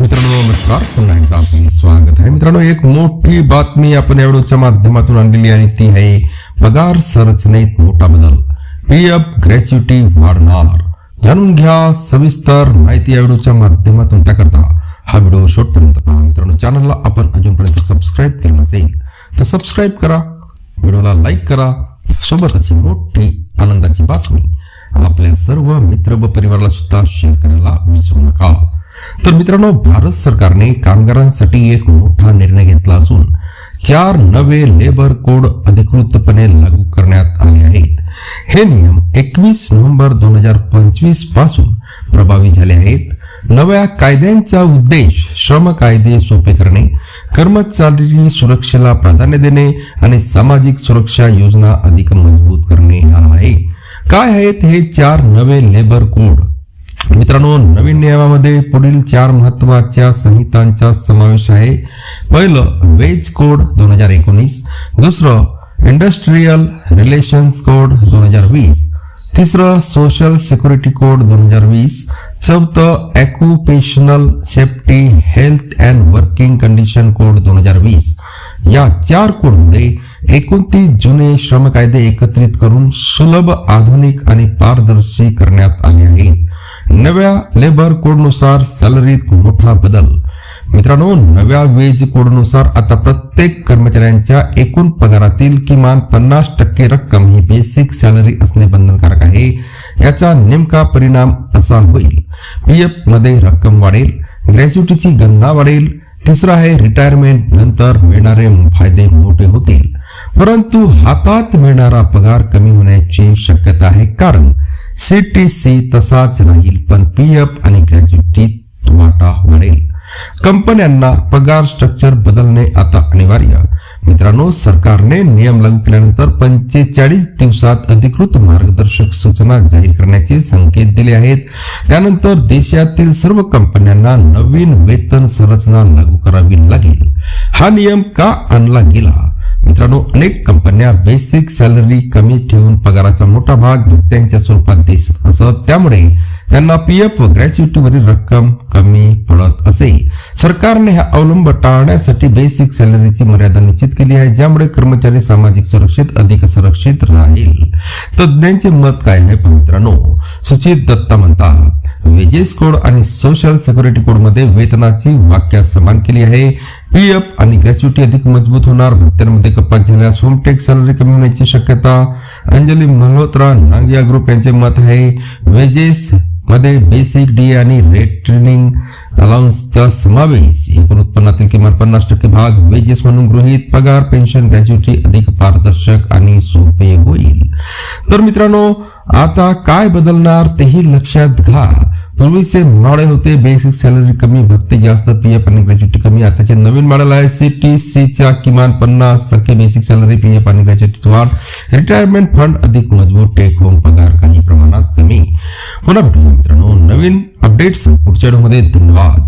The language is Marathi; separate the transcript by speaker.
Speaker 1: मित्रांनो नमस्कार. पुन्हा एकदा आपले स्वागत आहे. मित्रांनो एक मोठी बातमी आपण यावेळच्या माध्यमातून आणलेली आणि ती आहे पगार संरचनेत मोठा बदल. पी एफ ग्रॅच्युटी वाढणार. जाणून घ्या सविस्तर माहिती या व्हिडिओच्या माध्यमातून त्याकरता हा व्हिडिओ शेवटपर्यंत पहा. मित्रांनो चॅनलला आपण अजूनपर्यंत सबस्क्राईब केलं नसेल तर सबस्क्राईब करा. व्हिडिओला लाईक करा. सोबतच मोठी आनंदाची बातमी आपल्या सर्व मित्र व परिवाराला सुद्धा शेअर करायला विसरू नका. तर मित्रांनो भारत सरकारने कामगारांसाठी एक मोठा निर्णय घेतला असून चार नवे लेबर कोड अधिकृतपणे लागू करण्यात आले आहेत. हे नियम एकवीस नोव्हेंबर दोन हजार पंचवीसपासून प्रभावी झाले आहेत. नव्या कायद्यांचा उद्देश श्रम कायदे सोपे करणे कर्मचारी सुरक्षेला प्राधान्य देणे आणि सामाजिक सुरक्षा योजना अधिक मजबूत करणे हा आहे. काय आहेत हे चार नवे लेबर कोड मित्रांनो नवीन नियमामध्ये पुढील चार महत्त्वाच्या संहितांचा समावेश आहे. पहिलं वेज कोड दोन हजार एकोणीस. दुसरं इंडस्ट्रीयल रिलेशन्स कोड दोन हजार वीस. तिसरं सोशल सिक्युरिटी कोड दोन हजार वीस. चौथं occupational safety health and working condition code दोन हजार वीस. या चार कोडमध्ये एकोणतीस जुने श्रम कायदे एकत्रित करून सुलभ आधुनिक आणि पारदर्शी करण्यात आले आहेत. नव्या लेबर कोडनुसार सॅलरीत मोठा बदल. मित्रांनो नव्या वेज कोडनुसार आता प्रत्येक कर्मचाऱ्यांच्या एकूण पगारातील किमान पन्नास टक्के रक्कम ही बेसिक सॅलरी असणे बंधनकारक आहे. याचा नेमका परिणाम असा होईल. पीएफमध्ये रक्कम वाढेल ग्रॅच्युटीची गणना वाढेल तिसरं आहे रिटायरमेंट नंतर मिळणारे फायदे मोठे होतील. परंतु हातात मिळणारा पगार कमी होण्याची शक्यता आहे. कारण सीटीसी तसाच राहील पण पीएफ आणि ग्रॅच्युटीत वाटा वाढेल. कंपन्यांना पगार स्ट्रक्चर बदलणे आता अनिवार्य. मित्रांनो सरकारने नियम लागू केल्यानंतर पंचेचाळीस दिवसात अधिकृत मार्गदर्शक सूचना जाहीर करण्याचे संकेत दिले आहेत. त्यानंतर देशातील सर्व कंपन्यांना नवीन वेतन संरचना लागू करावी लागेल. हा नियम का आणला गेला? मित्रांनो अनेक कंपन्या बेसिक सॅलरी कमी ठेवून पगाराचा मोठा भाग भत्त्यांच्या स्वरूपात देत असत. त्यामुळे त्यांना पीएफ व ग्रॅच्युटीवरील रक्कम कमी पडत असे. सरकारने हा अवलंब टाळण्यासाठी बेसिक सॅलरीची मर्यादा निश्चित केली आहे ज्यामुळे कर्मचारी सामाजिक सुरक्षित अधिक सुरक्षित राहील. तज्ज्ञांचे मत काय आहे मित्रांनो? सुचित दत्ता म्हणतात वेजेस कोड आणि सोशल सिक्युरिटी कोडमध्ये वेतनाची वाक्य समान केली आहे. पीएफ आणि ग्रॅच्युटी अधिक मजबूत होणार. भत्त्यांमध्ये कपात झाल्यास होमटेक सॅलरी कमी होण्याची शक्यता. अंजली मल्होत्रा नागिया ग्रुप यांचे मत आहे. वेजेस मध्ये बेसिक डी आणि रेट ट्रेनिंग अलाउन्सचा समावेश. एकूण उत्पन्नातील किमान पन्नास टक्के भाग वेजेस म्हणून गृहीत पगार पेन्शन ग्रॅच्युटी अधिक पारदर्शक आणि सोपे होईल. तर मित्रांनो आता काय बदलणार तेही लक्षात घ्या. पूर्वीचे मॉडेल होते बेसिक सॅलरी कमी भत्ते जास्त पीएफ आणि ग्रॅच्युटी कमी. आताचे नवीन मॉडेल आहे सीटीसीच्या किमान पन्नास टक्के बेसिक सॅलरी पीएफ आणि ग्रॅच्युटी वाढ. रिटायरमेंट फंड अधिक मजबूत टेक होम पगार काही प्रमाणात कमी. पुन्हा भेटूया मित्रांनो नवीन अपडेट्स पुढच्या मध्ये. धन्यवाद.